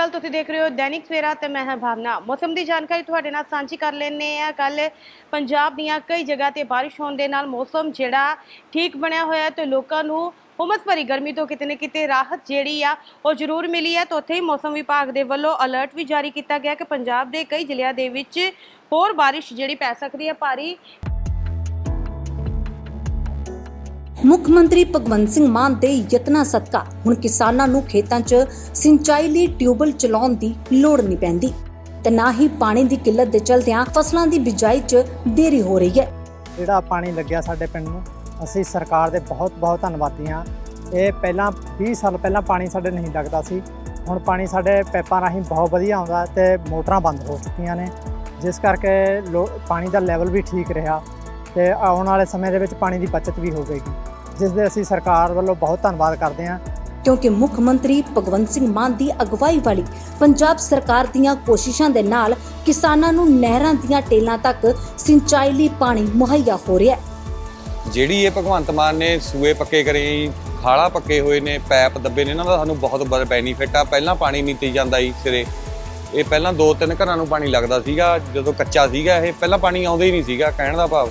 ਅਕਾਲ ਤੁਸੀਂ ਦੇਖ ਰਹੇ ਹੋ ਦੈਨਿਕ ਸਵੇਰਾ ਤੇ ਮੈਂ ਹਾਂ ਭਾਵਨਾ। ਮੌਸਮ ਦੀ ਜਾਣਕਾਰੀ ਤੁਹਾਡੇ ਨਾਲ ਸਾਂਝੀ ਕਰ ਲੈਂਦੇ ਆ ਕੱਲ ਪੰਜਾਬ ਦੀਆਂ ਕਈ ਜਗ੍ਹਾ ਤੇ ਬਾਰਿਸ਼ ਹੋਣ ਦੇ ਨਾਲ ਮੌਸਮ ਜਿਹੜਾ ਠੀਕ ਬਣਿਆ ਹੋਇਆ ਹੈ ਤੇ ਲੋਕਾਂ ਨੂੰ ਉਮਸ ਭਰੀ ਗਰਮੀ ਤੋਂ ਕਿਤੇ ਨਾ ਕਿਤੇ ਰਾਹਤ ਜਿਹੜੀ ਆ ਉਹ ਜ਼ਰੂਰ ਮਿਲੀ ਹੈ। ਤੇ ਉੱਥੇ ਹੀ ਮੌਸਮ ਵਿਭਾਗ ਦੇ ਵੱਲੋਂ ਅਲਰਟ ਵੀ ਜਾਰੀ ਕੀਤਾ ਗਿਆ ਕਿ ਪੰਜਾਬ ਦੇ ਕਈ ਜ਼ਿਲ੍ਹਿਆਂ ਦੇ ਵਿੱਚ ਹੋਰ ਬਾਰਿਸ਼ ਜਿਹੜੀ ਪੈ ਸਕਦੀ ਹੈ। ਭਾਰੀ ਮੁੱਖ ਮੰਤਰੀ ਭਗਵੰਤ ਸਿੰਘ ਮਾਨ ਦੇ ਯਤਨਾਂ ਸਦਕਾ ਹੁਣ ਕਿਸਾਨਾਂ ਨੂੰ ਖੇਤਾਂ 'ਚ ਸਿੰਚਾਈ ਲਈ ਟਿਊਬਲ ਚਲਾਉਣ ਦੀ ਲੋੜ ਨਹੀਂ ਪੈਂਦੀ ਤੇ ਨਾ ਹੀ ਪਾਣੀ ਦੀ ਕਿੱਲਤ ਦੇ ਚਲਦਿਆਂ ਫਸਲਾਂ ਦੀ ਬਿਜਾਈ 'ਚ ਦੇਰੀ ਹੋ ਰਹੀ ਹੈ। ਜਿਹੜਾ ਪਾਣੀ ਲੱਗਿਆ ਸਾਡੇ ਪਿੰਡ ਨੂੰ, ਅਸੀਂ ਸਰਕਾਰ ਦੇ ਬਹੁਤ ਬਹੁਤ ਧੰਨਵਾਦੀ ਹਾਂ। ਇਹ ਪਹਿਲਾਂ 20 ਸਾਲ ਪਹਿਲਾਂ ਪਾਣੀ ਸਾਡੇ ਨਹੀਂ ਲੱਗਦਾ ਸੀ। ਹੁਣ ਪਾਣੀ ਸਾਡੇ ਪੈਪਾਂ ਰਾਹੀਂ ਬਹੁਤ ਵਧੀਆ ਆਉਂਦਾ ਤੇ ਮੋਟਰਾਂ ਬੰਦ ਹੋ ਚੁੱਕੀਆਂ ਨੇ। ਜਿਸ ਕਰਕੇ ਲੋ- ਪਾਣੀ ਦਾ ਲੈਵਲ ਵੀ ਠੀਕ ਰਿਹਾ ਤੇ ਆਉਣ ਵਾਲੇ ਸਮੇਂ ਦੇ ਵਿੱਚ ਪਾਣੀ ਦੀ ਬਚਤ ਵੀ ਹੋਵੇਗੀ। ਜਿਸ ਦੇ ਅਸੀਂ ਸਰਕਾਰ ਵੱਲੋਂ ਬਹੁਤ ਧੰਨਵਾਦ ਕਰਦੇ ਹਾਂ। ਕਿਉਂਕਿ ਮੁੱਖ ਮੰਤਰੀ ਭਗਵੰਤ ਸਿੰਘ ਮਾਨ ਦੀ ਅਗਵਾਈ ਵਾਲੀ ਪੰਜਾਬ ਸਰਕਾਰ ਦੀਆਂ ਕੋਸ਼ਿਸ਼ਾਂ ਦੇ ਨਾਲ ਕਿਸਾਨਾਂ ਨੂੰ ਨਹਿਰਾਂ ਦੀਆਂ ਟੇਲਾਂ ਤੱਕ ਸਿੰਚਾਈ ਲਈ ਪਾਣੀ ਮੁਹੱਈਆ ਹੋ ਰਿਹਾ ਹੈ। ਜਿਹੜੀ ਇਹ ਭਗਵੰਤ ਮਾਨ ਨੇ ਸੂਏ ਪੱਕੇ ਕਰੇ ਜੀ, ਖਾਲਾ ਪੱਕੇ ਹੋਏ ਨੇ ਪੈਪ ਦੱਬੇ ਨੇ ਇਹਨਾਂ ਦਾ ਸਾਨੂੰ ਬਹੁਤ ਬੜਾ ਬੈਨੀਫਿਟ ਆ। ਪਹਿਲਾਂ ਪਾਣੀ ਨਹੀਂ ਤੀ ਜਾਂਦਾ ਸੀ ਸਿਰੇ। ਇਹ ਪਹਿਲਾਂ ਦੋ ਤਿੰਨ ਘਰਾਂ ਨੂੰ ਪਾਣੀ ਲੱਗਦਾ ਸੀਗਾ ਜਦੋਂ ਕੱਚਾ ਸੀਗਾ ਇਹ ਪਹਿਲਾਂ ਪਾਣੀ ਆਉਂਦਾ ਹੀ ਨਹੀਂ ਸੀਗਾ ਕਹਿਣ ਦਾ ਭਾਵ।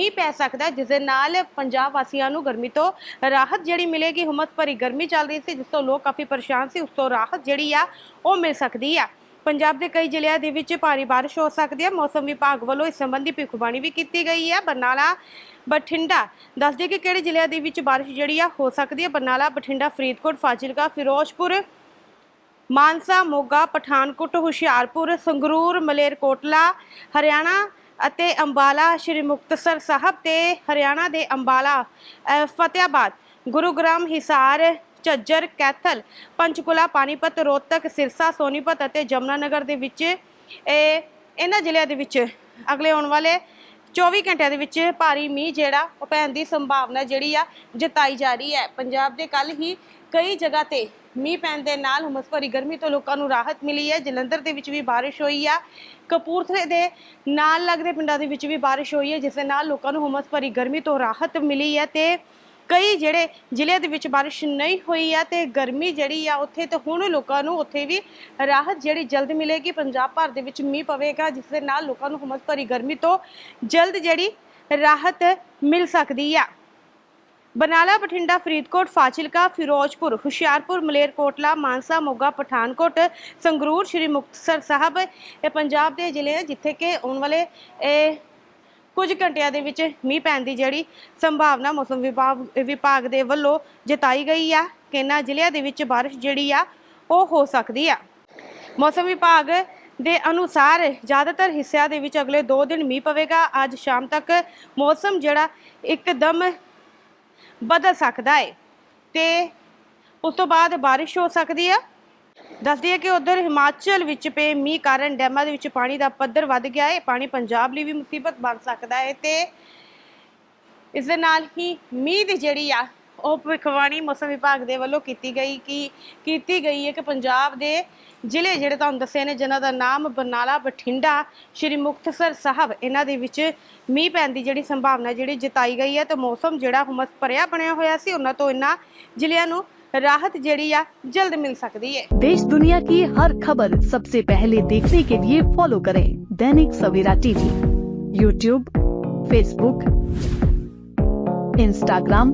ਮੀਂਹ ਪੈ ਸਕਦਾ ਜਿਸ ਦੇ ਨਾਲ ਪੰਜਾਬ ਵਾਸੀਆਂ ਨੂੰ ਗਰਮੀ ਤੋਂ ਰਾਹਤ ਜਿਹੜੀ ਮਿਲੇਗੀ ਹੁਮਸ ਭਰੀ ਗਰਮੀ ਚੱਲ ਰਹੀ ਸੀ, ਜਿਸ ਤੋਂ ਲੋਕ ਕਾਫੀ ਪਰੇਸ਼ਾਨ ਸੀ, ਉਸ ਤੋਂ ਰਾਹਤ ਜਿਹੜੀ ਆ, ਉਹ ਮਿਲ ਸਕਦੀ ਆ। ਪੰਜਾਬ ਦੇ ਕਈ ਜ਼ਿਲ੍ਹਿਆਂ ਦੇ ਵਿੱਚ ਭਾਰੀ ਬਾਰਿਸ਼ ਹੋ ਸਕਦੀ ਹੈ ਮੌਸਮ ਵਿਭਾਗ ਵੱਲੋਂ ਇਸ ਸੰਬੰਧੀ ਭਿੱਖਬਾਣੀ ਵੀ ਕੀਤੀ ਗਈ ਹੈ ਬਰਨਾਲਾ, ਬਠਿੰਡਾ, ਦੱਸ ਦਈਏ ਕਿ ਕਿਹੜੇ ਜ਼ਿਲ੍ਹਿਆਂ ਦੇ ਵਿੱਚ ਬਾਰਿਸ਼ ਜਿਹੜੀ ਆ, ਹੋ ਸਕਦੀ ਹੈ ਬਰਨਾਲਾ, ਬਠਿੰਡਾ, ਫਰੀਦਕੋਟ, ਫਾਜ਼ਿਲਕਾ, ਫਿਰੋਜ਼ਪੁਰ, ਮਾਨਸਾ, ਮੋਗਾ, ਪਠਾਨਕੋਟ, ਹੁਸ਼ਿਆਰਪੁਰ, ਸੰਗਰੂਰ, ਮਲੇਰਕੋਟਲਾ, ਹਰਿਆਣਾ ਅਤੇ ਅੰਬਾਲਾ ਸ਼੍ਰੀ ਮੁਕਤਸਰ ਸਾਹਿਬ ਤੇ ਹਰਿਆਣਾ ਦੇ ਅੰਬਾਲਾ ਅਹ, ਫਤਿਆਬਾਦ ਗੁਰੂਗ੍ਰਾਮ ਹਿਸਾਰ ਝੱਜਰ ਕੈਥਲ ਪੰਚਕੁਲਾ ਪਾਨੀਪਤ ਰੋਹਤਕ ਸਿਰਸਾ ਸੋਨੀਪਤ ਅਤੇ ਜਮਨਾਨਗਰ ਦੇ ਵਿੱਚ ਇਹ ਇਹਨਾਂ ਜ਼ਿਲ੍ਹਿਆਂ ਦੇ ਵਿੱਚ ਅਗਲੇ ਆਉਣ ਵਾਲੇ 24 ਘੰਟਿਆਂ ਦੇ ਵਿੱਚ ਭਾਰੀ ਮੀਂਹ ਜਿਹੜਾ ਉਹ ਪੈਣ ਦੀ ਸੰਭਾਵਨਾ ਜਿਹੜੀ ਆ ਜਤਾਈ ਜਾ ਰਹੀ ਹੈ। ਪੰਜਾਬ ਦੇ ਕੱਲ ਹੀ ਕਈ ਜਗ੍ਹਾ ਤੇ ਮੀਂਹ ਪੈਣ ਦੇ ਨਾਲ ਹੁਮਸ ਭਰੀ ਗਰਮੀ ਤੋਂ ਲੋਕਾਂ ਨੂੰ ਰਾਹਤ ਮਿਲੀ ਹੈ। ਜਲੰਧਰ ਦੇ ਵਿੱਚ ਵੀ ਬਾਰਿਸ਼ ਹੋਈ ਆ। ਕਪੂਰਥਲੇ ਦੇ ਨਾਲ ਲੱਗਦੇ ਪਿੰਡਾਂ ਦੇ ਵਿੱਚ ਵੀ ਬਾਰਿਸ਼ ਹੋਈ ਹੈ, ਜਿਸ ਦੇ ਨਾਲ ਲੋਕਾਂ ਨੂੰ ਹੁਮਸ ਭਰੀ ਗਰਮੀ ਤੋਂ ਰਾਹਤ ਮਿਲੀ ਹੈ ਤੇ ਕਈ ਜਿਹੜੇ ਜ਼ਿਲ੍ਹਿਆਂ ਦੇ ਵਿੱਚ ਬਾਰਿਸ਼ ਨਹੀਂ ਹੋਈ ਆ ਤੇ ਗਰਮੀ ਜਿਹੜੀ ਆ ਉੱਥੇ ਤੇ ਹੁਣ ਲੋਕਾਂ ਨੂੰ ਉੱਥੇ ਵੀ ਰਾਹਤ ਜਿਹੜੀ ਜਲਦ ਮਿਲੇਗੀ। ਪੰਜਾਬ ਭਰ ਦੇ ਵਿੱਚ ਮੀਂਹ ਪਵੇਗਾ, ਜਿਸ ਦੇ ਨਾਲ ਲੋਕਾਂ ਨੂੰ ਹੁਮਸ ਭਰੀ ਗਰਮੀ ਤੋਂ ਜਲਦ ਜਿਹੜੀ ਰਾਹਤ ਮਿਲ ਸਕਦੀ ਆ। ਬਰਨਾਲਾ ਬਠਿੰਡਾ, ਫਰੀਦਕੋਟ, ਫਾਜ਼ਿਲਕਾ, ਫਿਰੋਜ਼ਪੁਰ, ਹੁਸ਼ਿਆਰਪੁਰ, ਮਲੇਰਕੋਟਲਾ, ਮਾਨਸਾ, ਮੋਗਾ, ਪਠਾਨਕੋਟ, ਸੰਗਰੂਰ, ਸ਼੍ਰੀ ਮੁਕਤਸਰ ਸਾਹਿਬ ਇਹ ਪੰਜਾਬ ਦੇ ਜ਼ਿਲ੍ਹੇ ਆ, ਜਿੱਥੇ ਕਿ ਆਉਣ ਵਾਲੇ ਇਹ ਕੁਝ ਘੰਟਿਆਂ ਦੇ ਵਿੱਚ ਮੀਂਹ ਪੈਣ ਦੀ ਜਿਹੜੀ ਸੰਭਾਵਨਾ ਮੌਸਮ ਵਿਭਾਗ ਵਿਭਾਗ ਦੇ ਵੱਲੋਂ ਜਤਾਈ ਗਈ ਆ ਕਿ ਇਹਨਾਂ ਜ਼ਿਲ੍ਹਿਆਂ ਦੇ ਵਿੱਚ ਬਾਰਿਸ਼ ਜਿਹੜੀ ਆ, ਉਹ ਹੋ ਸਕਦੀ ਆ। ਮੌਸਮ ਵਿਭਾਗ ਦੇ ਅਨੁਸਾਰ ਜ਼ਿਆਦਾਤਰ ਹਿੱਸਿਆਂ ਦੇ ਵਿੱਚ ਅਗਲੇ 2 ਦਿਨ ਮੀਂਹ ਪਵੇਗਾ। ਅੱਜ ਸ਼ਾਮ ਤੱਕ ਮੌਸਮ ਜਿਹੜਾ ਇੱਕਦਮ ਬਦਲ ਸਕਦਾ ਹੈ ਤੇ ਉਸ ਤੋਂ ਬਾਅਦ ਬਾਰਿਸ਼ ਹੋ ਸਕਦੀ ਆ। ਦੱਸਦੀ ਹੈ ਕਿ ਉਧਰ ਹਿਮਾਚਲ ਵਿੱਚ ਪਏ ਮੀਂਹ ਕਾਰਨ ਡੈਮਾਂ ਦੇ ਵਿੱਚ ਪਾਣੀ ਦਾ ਪੱਧਰ ਵੱਧ ਗਿਆ ਹੈ ਪਾਣੀ ਪੰਜਾਬ ਲਈ ਵੀ ਮੁਸੀਬਤ ਬਣ ਸਕਦਾ ਹੈ ਤੇ ਇਸ ਦੇ ਨਾਲ ਹੀ ਮੀਂਹ ਦੀ ਜਿਹੜੀ ਆ ਉਹ ਭਵਿੱਖਬਾਣੀ ਮੌਸਮ ਵਿਭਾਗ ਦੇ ਵੱਲੋਂ ਕੀਤੀ ਗਈ ਕਿ ਕੀਤੀ ਗਈ ਹੈ ਕਿ ਪੰਜਾਬ ਦੇ ਜ਼ਿਲ੍ਹੇ ਜਿਹੜੇ ਤੁਹਾਨੂੰ ਦੱਸੇ ਨੇ ਜਿਨ੍ਹਾਂ ਦਾ ਨਾਮ ਬਰਨਾਲਾ ਬਠਿੰਡਾ ਸ਼੍ਰੀ ਮੁਕਤਸਰ ਸਾਹਿਬ ਇਹਨਾਂ ਦੇ ਵਿੱਚ ਮੀਂਹ ਪੈਣ ਦੀ ਜਿਹੜੀ ਸੰਭਾਵਨਾ ਜਿਹੜੀ ਜਤਾਈ ਗਈ ਹੈ ਤੇ ਮੌਸਮ ਜਿਹੜਾ ਹੁਮਸ ਭਰਿਆ ਬਣਿਆ ਹੋਇਆ ਸੀ ਉਹਨਾਂ ਤੋਂ ਇਹਨਾਂ ਜ਼ਿਲ੍ਹਿਆਂ ਨੂੰ ਰਾਹਤ ਜਿਹੜੀ ਆ ਜਲਦ ਮਿਲ ਸਕਦੀ ਹੈ देश दुनिया की हर खबर सबसे पहले देखने के लिए फॉलो करें Dainik Savera TV YouTube Facebook Instagram